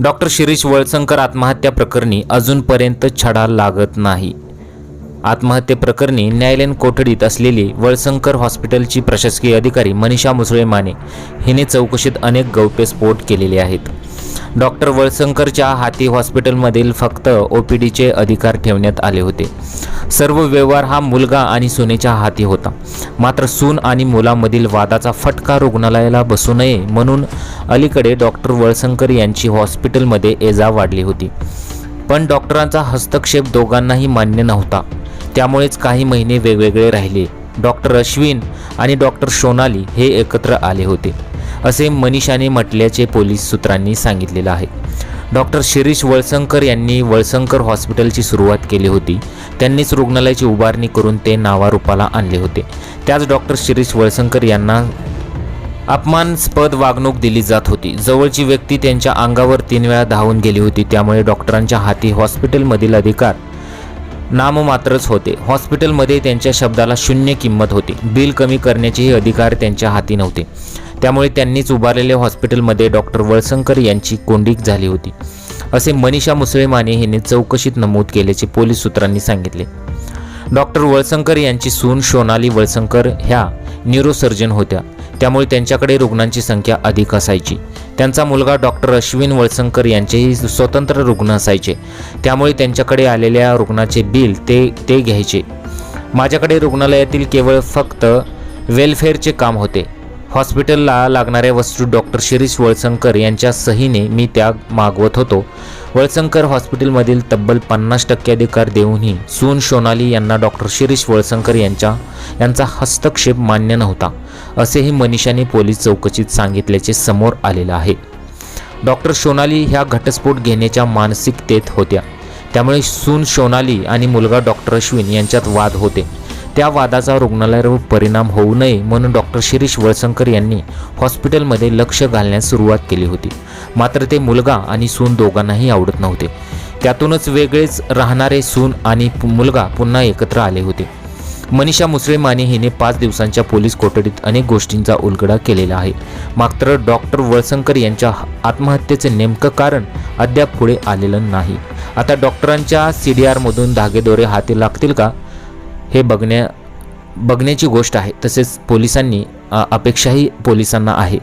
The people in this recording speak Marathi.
डॉक्टर शिरीष वळसंकर आत्महत्या प्रकरणी अजूनपर्यंत छडा लागत नाही. आत्महत्येप्रकरणी न्यायालयीन कोठडीत असलेली वळसंकर हॉस्पिटलची प्रशासकीय अधिकारी मनीषा मुसळे माने हिने चौकशीत अनेक गौप्यस्फोट केलेले आहेत. डॉक्टर वळसंकरच्या हाती हॉस्पिटलमधील फक्त ओ पी डीचे अधिकार ठेवण्यात आले होते. सर्व व्यवहार हा मुलगा आणि सुनेच्या हाती होता. मात्र सून आणि मुलामधील वादाचा फटका रुग्णालयाला बसू नये म्हणून अलीकडे डॉक्टर वळसंकर यांची हॉस्पिटलमध्ये एजा वाढली होती. पण डॉक्टरांचा हस्तक्षेप दोघांनाही मान्य नव्हता. त्यामुळेच काही महिने वेगवेगळे राहिले. डॉक्टर अश्विन आणि डॉक्टर सोनाली हे एकत्र आले होते. असे मनीषाने म्हटल्याचे पोलीस सूत्रांनी सांगितलेलं आहे. डॉक्टर शिरीष वळसंकर यांनी वळसंकर हॉस्पिटलची सुरुवात केली होती. त्यांनीच रुग्णालयाची उभारणी करून ते नावारूपाला आणले होते. त्याच डॉक्टर शिरीष वळसंकर यांना अपमानस्पद वागणूक दिली जात होती. जवळची व्यक्ती त्यांच्या अंगावर तीन वेळा धावून गेली होती. त्यामुळे डॉक्टरांच्या हाती हॉस्पिटलमधील अधिकार नाममात्रच होते. हॉस्पिटलमध्ये त्यांच्या शब्दाला शून्य किंमत होती. बिल कमी करण्याचेही अधिकार त्यांच्या हाती नव्हते. त्यामुळे त्यांनीच उभारलेल्या हॉस्पिटलमध्ये डॉक्टर वळसंकर यांची कोंडीक झाली होती. असे मनीषा मुसळेमाने हिने चौकशीत नमूद केल्याचे पोलीस सूत्रांनी सांगितले. डॉक्टर वळसंकर यांची सून सोनाली वळसंकर ह्या न्यूरोसर्जन होत्या. त्यामुळे त्यांच्याकडे रुग्णांची संख्या अधिक असायची. त्यांचा मुलगा डॉक्टर अश्विन वळसंकर यांचेही स्वतंत्र रुग्ण असायचे. त्यामुळे त्यांच्याकडे आलेल्या रुग्णाचे बिल ते ते घ्यायचे. माझ्याकडे रुग्णालयातील केवळ फक्त वेलफेअरचे काम होते. हॉस्पिटलला लागणाऱ्या वस्तू डॉक्टर शिरीष वळसंकर यांच्या सहीने मी त्या मागवत होतो. वळसंकर हॉस्पिटलमधील तब्बल पन्नास टक्के अधिकार देऊनही सून सोनाली यांना डॉक्टर शिरीष वळसंकर यांच्या यांचा हस्तक्षेप मान्य नव्हता असेही मनीषाने पोलीस चौकशीत सांगितल्याचे समोर आलेलं आहे. डॉक्टर सोनाली ह्या घटस्फोट घेण्याच्या मानसिकतेत होत्या. त्यामुळे सून सोनाली आणि मुलगा डॉक्टर अश्विन यांच्यात वाद होते. त्या वादाचा रुग्णालयावर परिणाम होऊ नये म्हणून डॉक्टर शिरीष वळसंकर यांनी हॉस्पिटलमध्ये लक्ष घालण्यास सुरुवात केली होती. मात्र ते मुलगा आणि सून दोघांनाही आवडत नव्हते. त्यातूनच वेगळेच राहणारे सून आणि पु- मुलगा पुन्हा एकत्र आले होते. मनीषा मुसळे माने हिने पाच दिवसांच्या पोलीस कोठडीत अनेक गोष्टींचा उलगडा केलेला आहे. मात्र डॉक्टर वळसंकर यांच्या आत्महत्येचे नेमकं कारण अद्याप पुढे आलेलं नाही. आता डॉक्टरांच्या सी डी आरमधून धागेदोरे हाती लागतील का? हे बघण्या बघण्याची गोष्ट आहे. तसेच पोलिसांनी अपेक्षाही पोलिसांना आहे.